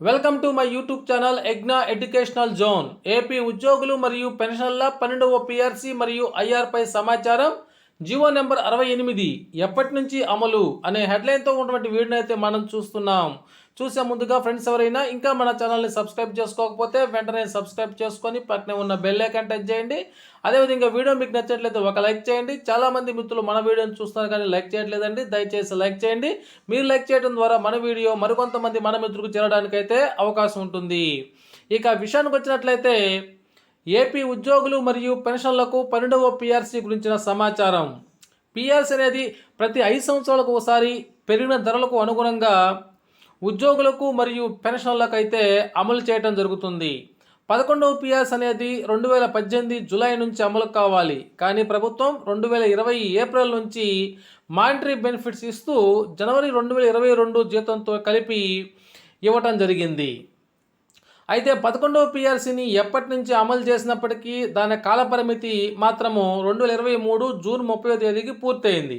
Welcome to my YouTube channel Egna educational zone. AP ఉద్యోగులు మరియు పెన్షన్ల పన్నెండవ పిఆర్సీ మరియు ఐఆర్పై సమాచారం జీవో నెంబర్ అరవై ఎనిమిది ఎప్పటి నుంచి అమలు అనే హెడ్లైన్తో ఉన్నటువంటి వీడియోని అయితే మనం చూస్తున్నాం. చూసే ముందుగా ఫ్రెండ్స్ ఎవరైనా ఇంకా మన ఛానల్ని సబ్స్క్రైబ్ చేసుకోకపోతే వెంటనే సబ్స్క్రైబ్ చేసుకొని పక్కనే ఉన్న బెల్ ఐకాన్ టచ్ చేయండి. అదేవిధంగా వీడియో మీకు నచ్చట్లయితే ఒక లైక్ చేయండి. చాలామంది మిత్రులు మన వీడియోని చూస్తున్నారు కానీ లైక్ చేయట్లేదండి. దయచేసి లైక్ చేయండి. మీరు లైక్ చేయడం ద్వారా మన వీడియో మరికొంతమంది మన మిత్రులకు చేరడానికైతే అవకాశం ఉంటుంది. ఇక విషయానికి వచ్చినట్లయితే ఏపీ ఉద్యోగులు మరియు పెన్షన్లకు పన్నెండవ పీఆర్సీ గురించిన సమాచారం. పీఆర్సీ అనేది ప్రతి ఐదు సంవత్సరాలకు ఒకసారి పెరిగిన ధరలకు అనుగుణంగా ఉద్యోగులకు మరియు పెన్షన్లకు అయితే అమలు చేయడం జరుగుతుంది. పదకొండవ పిఆర్స్ అనేది రెండు వేల పద్దెనిమిది జూలై నుంచి అమలు కావాలి. కానీ ప్రభుత్వం రెండు వేల ఇరవై ఏప్రిల్ నుంచి మానిటరీ బెనిఫిట్స్ ఇస్తూ జనవరి రెండు వేల ఇరవై రెండు జీతంతో కలిపి ఇవ్వటం జరిగింది. అయితే పదకొండవ పిఆర్సీని ఎప్పటి నుంచి అమలు చేసినప్పటికీ దాని కాలపరిమితి మాత్రము రెండు వేల ఇరవై మూడు జూన్ ముప్పై తేదీకి పూర్తయింది.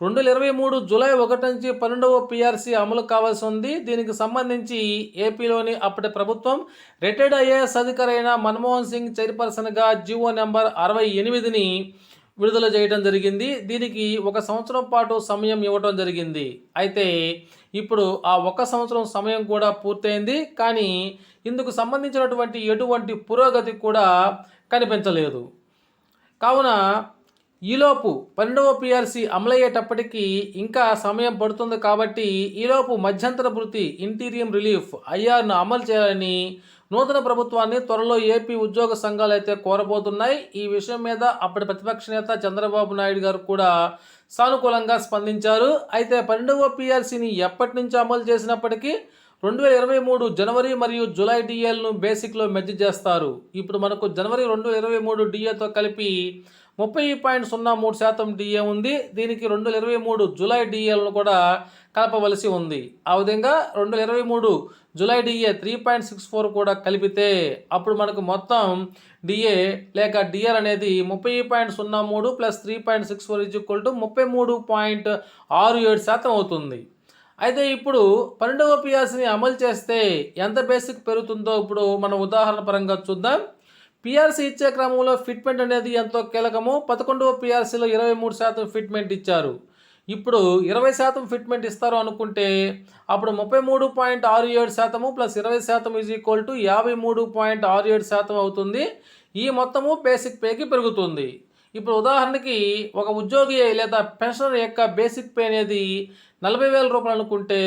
రెండు వేల ఇరవై మూడు జూలై ఒకటి నుంచి పన్నెండవ పిఆర్సీ అమలు కావాల్సి ఉంది. దీనికి సంబంధించి ఏపీలోని అప్పటి ప్రభుత్వం రిటైర్డ్ ఐఏఎస్ అధికారైన మన్మోహన్ సింగ్ చైర్పర్సన్గా జీవో నెంబర్ అరవై ఎనిమిదిని విడుదల చేయడం జరిగింది. దీనికి ఒక సంవత్సరం పాటు సమయం ఇవ్వడం జరిగింది. అయితే ఇప్పుడు ఆ ఒక సంవత్సరం సమయం కూడా పూర్తయింది. కానీ ఇందుకు సంబంధించినటువంటి ఎటువంటి పురోగతి కూడా కనిపించలేదు. కావున ఈలోపు పన్నెండవ పిఆర్సీ అమలయ్యేటప్పటికీ ఇంకా సమయం పడుతుంది కాబట్టి ఈలోపు మధ్యంతర భృతి ఇంటీరియం రిలీఫ్ ఐఆర్ను అమలు చేయాలని నూతన ప్రభుత్వాన్ని త్వరలో ఏపీ ఉద్యోగ సంఘాలు అయితే కోరబోతున్నాయి. ఈ విషయం మీద అప్పటి ప్రతిపక్ష నేత చంద్రబాబు నాయుడు గారు కూడా సానుకూలంగా స్పందించారు. అయితే పన్నెండవ పిఆర్సీని ఎప్పటి నుంచి అమలు చేసినప్పటికీ రెండు వేల ఇరవై మూడు జనవరి మరియు జూలై డిఏలను బేసిక్లో మెర్జ్ చేస్తారు. ఇప్పుడు మనకు జనవరి రెండు వేల ఇరవై మూడు డిఏతో కలిపి ముప్పై పాయింట్ సున్నా మూడు శాతం డిఏ ఉంది. దీనికి రెండు వేల ఇరవై మూడు జూలై డిఏలను కూడా కలపవలసి ఉంది. ఆ విధంగా రెండు వేల ఇరవై మూడు July DA three point six four కూడా కలిపితే అప్పుడు మనకు మొత్తం డిఏ లేక డిఆర్ అనేది ముప్పై పాయింట్ సున్నా మూడు plus three point six four is equal to ముప్పై మూడు పాయింట్ ఆరు ఏడు శాతం అవుతుంది. అయితే ఇప్పుడు పన్నెండవ పిఆర్సీని అమలు చేస్తే ఎంత బేసిక్ పెరుగుతుందో ఇప్పుడు మనం ఉదాహరణ పరంగా చూద్దాం. పిఆర్సీ ఇచ్చే క్రమంలో ఫిట్మెంట్ అనేది ఎంతో కీలకము. పదకొండవ పిఆర్సీలో ఇరవై మూడు శాతం ఫిట్మెంట్ ఇచ్చారు. ఇప్పుడు ఇరవై శాతం ఫిట్మెంట్ ఇస్తారు అనుకుంటే అప్పుడు ముప్పై మూడు పాయింట్ ఆరు ఏడు శాతము ప్లస్ ఇరవై శాతం ఈజ్ ఈక్వల్ టు యాభై మూడు పాయింట్ ఆరు ఏడు శాతం అవుతుంది. ఈ మొత్తము బేసిక్ పేకి పెరుగుతుంది. ఇప్పుడు ఉదాహరణకి ఒక ఉద్యోగి లేదా పెన్షనర్ యొక్క బేసిక్ పే అనేది నలభై వేల రూపాయలు అనుకుంటే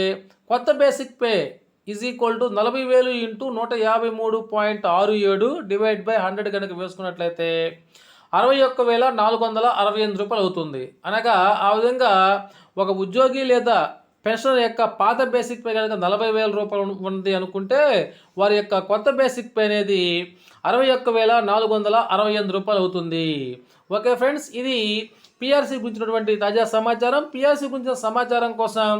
కొత్త basic pay is equal to నలభై వేలు ఇంటూ నూట యాభై మూడు పాయింట్ ఆరు ఏడు డివైడ్ బై హండ్రెడ్ కనుక వేసుకున్నట్లయితే అరవై ఒక్క వేల నాలుగు వందల అరవై ఎనిమిది రూపాయలు అవుతుంది. అనగా ఆ విధంగా ఒక ఉద్యోగి లేదా పెన్షన్ యొక్క పాత బేసిక్ పే కనుక నలభై వేల రూపాయలు ఉంది అనుకుంటే వారి యొక్క కొత్త బేసిక్ పే అనేది అరవై ఒక్క వేల నాలుగు వందల అరవై ఎనిమిది రూపాయలు అవుతుంది. ఓకే ఫ్రెండ్స్ ఇది పిఆర్సీ గురించినటువంటి తాజా సమాచారం. పిఆర్సీ గురించిన సమాచారం కోసం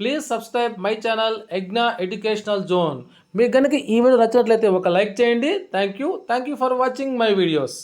please subscribe my channel Egna educational zone మీకు కనుక ఈ వీడియో నచ్చినట్లయితే ఒక లైక్ చేయండి. Thank you thank you for watching my videos